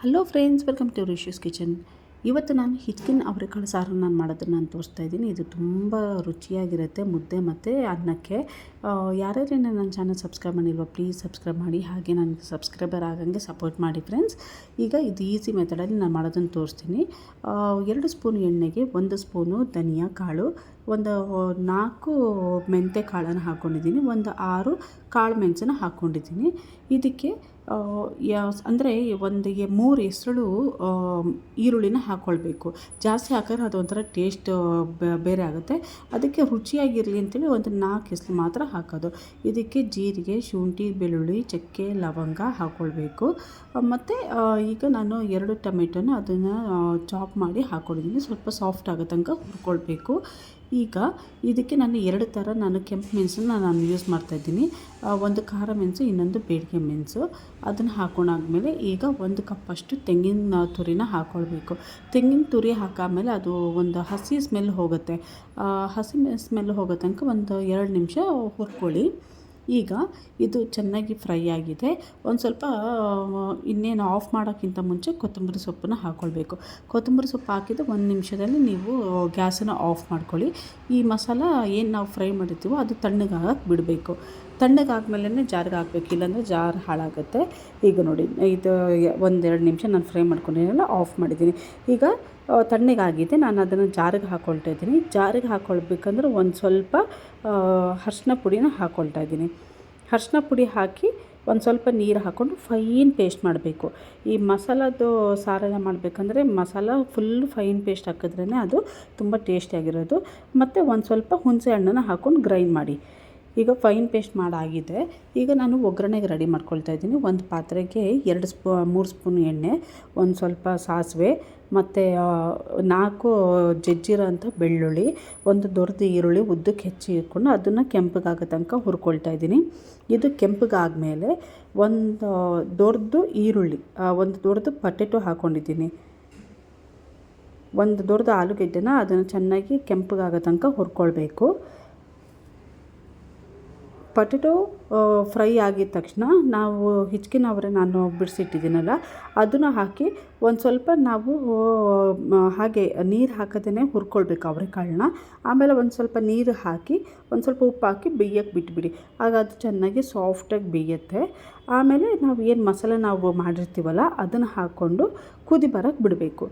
Hello friends welcome to Rishu's kitchen ಇವತ್ತು ನಾನು ಹಿಚ್ಕಿನ ಅವರೆಕಾಳು ಸಾರು ನಾನು ಮಾಡೋದನ್ನು ನಾನು ತೋರಿಸ್ತಾ ಇದ್ದೀನಿ. ಇದು ತುಂಬ ರುಚಿಯಾಗಿರುತ್ತೆ ಮುದ್ದೆ ಮತ್ತು ಅನ್ನಕ್ಕೆ. ಯಾರ್ಯಾರು ನನ್ನ ಚಾನಲ್ ಸಬ್ಸ್ಕ್ರೈಬ್ ಮಾಡಿಲ್ವ ಪ್ಲೀಸ್ ಸಬ್ಸ್ಕ್ರೈಬ್ ಮಾಡಿ. ಹಾಗೆ ನನಗೆ ಸಬ್ಸ್ಕ್ರೈಬರ್ ಆಗಂಗೆ ಸಪೋರ್ಟ್ ಮಾಡಿ ಫ್ರೆಂಡ್ಸ್ ಈಗ ಇದು ಈಸಿ ಮೆಥಡಲ್ಲಿ ನಾನು ಮಾಡೋದನ್ನು ತೋರಿಸ್ತೀನಿ. ಎರಡು ಸ್ಪೂನ್ ಎಣ್ಣೆಗೆ ಒಂದು ಸ್ಪೂನು ಧನಿಯಾ ಕಾಳು ಒಂದು ನಾಲ್ಕು ಮೆಂತ್ಯ ಕಾಳನ್ನು ಹಾಕ್ಕೊಂಡಿದ್ದೀನಿ, ಒಂದು ಆರು ಕಾಳು ಮೆಣಸನ್ನು ಹಾಕ್ಕೊಂಡಿದ್ದೀನಿ. ಇದಕ್ಕೆ ಯಾವ ಅಂದರೆ ಒಂದು ಮೂರು ಹೆಸರು ಈರುಳ್ಳಿನ ಹಾಕ್ಕೊಳ್ಬೇಕು. ಜಾಸ್ತಿ ಹಾಕಿದ್ರೆ ಅದು ಒಂಥರ ಟೇಸ್ಟ್ ಬೇರೆ ಆಗುತ್ತೆ. ಅದಕ್ಕೆ ರುಚಿಯಾಗಿರಲಿ ಅಂತೇಳಿ ಒಂದು ನಾಲ್ಕು ಹೆಸರು ಮಾತ್ರ ಹಾಕೋದು. ಇದಕ್ಕೆ ಜೀರಿಗೆ, ಶುಂಠಿ, ಬೆಳ್ಳುಳ್ಳಿ, ಚಕ್ಕೆ, ಲವಂಗ ಹಾಕ್ಕೊಳ್ಬೇಕು. ಮತ್ತು ಈಗ ನಾನು ಎರಡು ಟೊಮೆಟೊನ ಅದನ್ನು ಚಾಪ್ ಮಾಡಿ ಹಾಕ್ಕೊಂಡಿದ್ದೀನಿ. ಸ್ವಲ್ಪ ಸಾಫ್ಟ್ ಆಗೋ ತನಕ ಹುರ್ಕೊಳ್ಬೇಕು. ಈಗ ಇದಕ್ಕೆ ನಾನು ಎರಡು ಥರ ನಾನು ಕೆಂಪು ಮೆಣಸನ್ನ ನಾನು ಯೂಸ್ ಮಾಡ್ತಾಯಿದ್ದೀನಿ ಒಂದು ಖಾರ ಮೆಣಸು, ಇನ್ನೊಂದು ಬೇಡಿಗೆ ಮೆಣಸು. ಅದನ್ನು ಹಾಕೊಂಡಾದ್ಮೇಲೆ ಈಗ ಒಂದು ಕಪ್ಪಷ್ಟು ತೆಂಗಿನ ತುರಿನ ಹಾಕ್ಕೊಳ್ಬೇಕು ತೆಂಗಿನ ತುರಿ ಹಾಕಾದ್ಮೇಲೆ ಅದು ಒಂದು ಹಸಿ ಸ್ಮೆಲ್ ಹೋಗುತ್ತೆ. ಹಸಿ ಸ್ಮೆಲ್ ಹೋಗೋ ತನಕ ಒಂದು ಎರಡು ನಿಮಿಷ ಹುರ್ಕೊಳ್ಳಿ. ಈಗ ಇದು ಚೆನ್ನಾಗಿ ಫ್ರೈ ಆಗಿದೆ. ಒಂದು ಸ್ವಲ್ಪ ಇನ್ನೇನು ಆಫ್ ಮಾಡೋಕ್ಕಿಂತ ಮುಂಚೆ ಕೊತ್ತಂಬರಿ ಸೊಪ್ಪನ್ನ ಹಾಕ್ಕೊಳ್ಬೇಕು ಕೊತ್ತಂಬರಿ ಸೊಪ್ಪು ಹಾಕಿದ ಒಂದು ನಿಮಿಷದಲ್ಲಿ ನೀವು ಗ್ಯಾಸನ್ನು ಆಫ್ ಮಾಡ್ಕೊಳ್ಳಿ. ಈ ಮಸಾಲ ಏನು ನಾವು ಫ್ರೈ ಮಾಡಿರ್ತೀವೋ ಅದು ತಣ್ಣಗಾಗಕ್ಕೆ ಬಿಡಬೇಕು. ತಣ್ಣಗಾದ್ಮೇಲೆ ಜಾರಿಗೆ ಹಾಕ್ಬೇಕು, ಇಲ್ಲಾಂದರೆ ಜಾರ್ ಹಾಳಾಗುತ್ತೆ. ಈಗ ನೋಡಿ, ಇದು ಒಂದೆರಡು ನಿಮಿಷ ನಾನು ಫ್ರೈ ಮಾಡ್ಕೊಂಡಿರಲ್ಲ ಆಫ್ ಮಾಡಿದ್ದೀನಿ. ಈಗ ತಣ್ಣಗಾಗಿದೆ, ನಾನು ಅದನ್ನು ಜಾರಿಗೆ ಹಾಕ್ಕೊಳ್ತಾ ಇದ್ದೀನಿ. ಜಾರಿಗೆ ಹಾಕ್ಕೊಳ್ಬೇಕಂದ್ರೆ ಒಂದು ಸ್ವಲ್ಪ ಅರ್ಶಿನ ಪುಡಿನ ಹಾಕ್ಕೊಳ್ತಾ ಇದ್ದೀನಿ. ಅರ್ಶಿನ ಪುಡಿ ಹಾಕಿ ಒಂದು ಸ್ವಲ್ಪ ನೀರು ಹಾಕ್ಕೊಂಡು ಫೈನ್ ಪೇಸ್ಟ್ ಮಾಡಬೇಕು. ಈ ಮಸಾಲದ್ದು ಸಾರೆಲ್ಲ ಮಾಡಬೇಕಂದ್ರೆ ಮಸಾಲ ಫುಲ್ ಫೈನ್ ಪೇಸ್ಟ್ ಹಾಕಿದ್ರೇ ಅದು ತುಂಬ ಟೇಸ್ಟಿಯಾಗಿರೋದು ಮತ್ತು ಒಂದು ಸ್ವಲ್ಪ ಹುಣಸೆ ಹಣ್ಣನ್ನು ಹಾಕ್ಕೊಂಡು ಗ್ರೈಂಡ್ ಮಾಡಿ. ಈಗ ಫೈನ್ ಪೇಸ್ಟ್ ಮಾಡಾಗಿದೆ. ಈಗ ನಾನು ಒಗ್ಗರಣೆಗೆ ರೆಡಿ ಮಾಡ್ಕೊಳ್ತಾ ಇದ್ದೀನಿ. ಒಂದು ಪಾತ್ರೆಗೆ ಎರಡು ಸ್ಪೂ, ಮೂರು ಸ್ಪೂನ್ ಎಣ್ಣೆ, ಒಂದು ಸ್ವಲ್ಪ ಸಾಸಿವೆ, ಮತ್ತು ನಾಲ್ಕು ಜಜ್ಜಿರೋ ಅಂಥ ಬೆಳ್ಳುಳ್ಳಿ, ಒಂದು ದೊರೆದ ಈರುಳ್ಳಿ ಉದ್ದಕ್ಕೆ ಹೆಚ್ಚಿ ಇಟ್ಕೊಂಡು ಅದನ್ನು ಕೆಂಪಗಾಗೋ ತನಕ ಹುರ್ಕೊಳ್ತಾ ಇದ್ದೀನಿ. ಇದು ಕೆಂಪಗಾದ್ಮೇಲೆ ಒಂದು ದೊಡ್ಡದು ಈರುಳ್ಳಿ ಒಂದು ದೊಡ್ಡದು ಪಟೆಟೊ ಹಾಕ್ಕೊಂಡಿದ್ದೀನಿ ಒಂದು ದೊಡ್ಡದು ಆಲೂಗೆಡ್ಡೆನ ಅದನ್ನು ಚೆನ್ನಾಗಿ ಕೆಂಪಗಾಗೋ ತನಕ ಹುರ್ಕೊಳ್ಬೇಕು. ಪೊಟೆಟೊ ಫ್ರೈ ಆಗಿದ ತಕ್ಷಣ ನಾವು ಹಿಚ್ಕಿನ ಅವರೆ ನಾನು ಬಿಡಿಸಿಟ್ಟಿದ್ದೀನಲ್ಲ, ಅದನ್ನು ಹಾಕಿ ಒಂದು ಸ್ವಲ್ಪ ನಾವು ಹಾಗೆ ನೀರು ಹಾಕದೇ ಹುರ್ಕೊಳ್ಬೇಕು ಅವರೆಕಾಳನ್ನ. ಆಮೇಲೆ ಒಂದು ಸ್ವಲ್ಪ ನೀರು ಹಾಕಿ ಒಂದು ಸ್ವಲ್ಪ ಉಪ್ಪು ಹಾಕಿ ಬೇಯಕ್ಕೆ ಬಿಟ್ಬಿಡಿ. ಆಗ ಅದು ಚೆನ್ನಾಗಿ ಸಾಫ್ಟಾಗಿ ಬೇಯುತ್ತೆ. ಆಮೇಲೆ ನಾವು ಏನು ಮಸಾಲೆ ನಾವು ಮಾಡಿರ್ತೀವಲ್ಲ, ಅದನ್ನು ಹಾಕ್ಕೊಂಡು ಕುದಿ ಬರೋಕ್ಕೆ ಬಿಡಬೇಕು.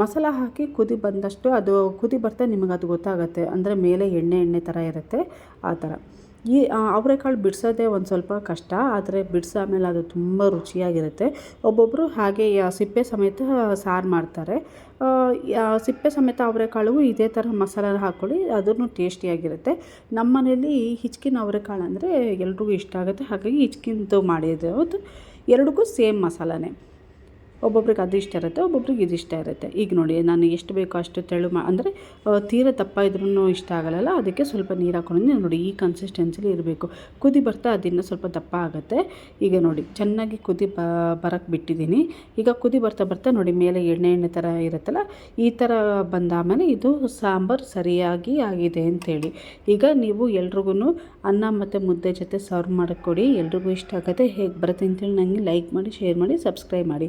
ಮಸಾಲ ಹಾಕಿ ಕುದಿ ಬಂದಷ್ಟು ಅದು, ಕುದಿ ಬರ್ತಾ ನಿಮಗೆ ಅದು ಗೊತ್ತಾಗುತ್ತೆ. ಅಂದರೆ ಮೇಲೆ ಎಣ್ಣೆ ಎಣ್ಣೆ ಥರ ಇರುತ್ತೆ, ಆ ಥರ ಈ ಅವರೆಕಾಳು ಬಿಡಿಸೋದೇ ಒಂದು ಸ್ವಲ್ಪ ಕಷ್ಟ, ಆದರೆ ಬಿಡಿಸಾದ್ಮೇಲೆ ಅದು ತುಂಬ ರುಚಿಯಾಗಿರುತ್ತೆ. ಒಬ್ಬೊಬ್ಬರು ಹಾಗೆ ಸಿಪ್ಪೆ ಸಮೇತ ಸಾರು ಮಾಡ್ತಾರೆ. ಸಿಪ್ಪೆ ಸಮೇತ ಅವರೆಕಾಳು ಇದೇ ಥರ ಮಸಾಲ ಹಾಕ್ಕೊಳ್ಳಿ ಅದನ್ನು ಟೇಸ್ಟಿಯಾಗಿರುತ್ತೆ. ನಮ್ಮ ಮನೇಲಿ ಹಿಚ್ಕಿನ ಅವರೆಕಾಳು ಅಂದರೆ ಎಲ್ರಿಗೂ ಇಷ್ಟ ಆಗುತ್ತೆ. ಹಾಗಾಗಿ ಹಿಚ್ಕಿಂದು ಮಾಡಿದ್ದು ಎರಡಿಗೂ ಸೇಮ್ ಮಸಾಲನೇ. ಒಬ್ಬೊಬ್ರಿಗೆ ಅದು ಇಷ್ಟ ಇರುತ್ತೆ, ಒಬ್ಬೊಬ್ರಿಗೆ ಇದು ಇಷ್ಟ ಇರುತ್ತೆ. ಈಗ ನೋಡಿ, ನಾನು ಎಷ್ಟು ಬೇಕೋ ಅಷ್ಟು ತೆಳು ಮಾ, ಅಂದರೆ ತೀರ ತಪ್ಪ ಇದ್ರೂ ಇಷ್ಟ ಆಗಲ್ಲ ಅದಕ್ಕೆ ಸ್ವಲ್ಪ ನೀರು ಹಾಕೊಂಡು ನೋಡಿ, ಈ ಕನ್ಸಿಸ್ಟೆನ್ಸಿಲಿ ಇರಬೇಕು. ಕುದಿ ಬರ್ತಾ ಅದಿನ್ನೂ ಸ್ವಲ್ಪ ದಪ್ಪ ಆಗುತ್ತೆ. ಈಗ ನೋಡಿ, ಚೆನ್ನಾಗಿ ಕುದಿ ಬ ಬರೋಕ್ಕೆ ಬಿಟ್ಟಿದ್ದೀನಿ. ಈಗ ಕುದಿ ಬರ್ತಾ ಬರ್ತಾ ನೋಡಿ, ಮೇಲೆ ಎಣ್ಣೆ ಎಣ್ಣೆ ಥರ ಇರುತ್ತಲ್ಲ, ಈ ಥರ ಬಂದಾಮೇಲೆ ಇದು ಸಾಂಬಾರು ಸರಿಯಾಗಿ ಆಗಿದೆ ಅಂತೇಳಿ. ಈಗ ನೀವು ಎಲ್ರಿಗೂ ಅನ್ನ ಮತ್ತು ಮುದ್ದೆ ಜೊತೆ ಸರ್ವ್ ಮಾಡಿಕೊಡಿ. ಎಲ್ರಿಗೂ ಇಷ್ಟ ಆಗುತ್ತೆ. ಹೇಗೆ ಬರುತ್ತೆ ಅಂತೇಳಿ ನನಗೆ ಲೈಕ್ ಮಾಡಿ ಶೇರ್ ಮಾಡಿ ಸಬ್ಸ್ಕ್ರೈಬ್ ಮಾಡಿ.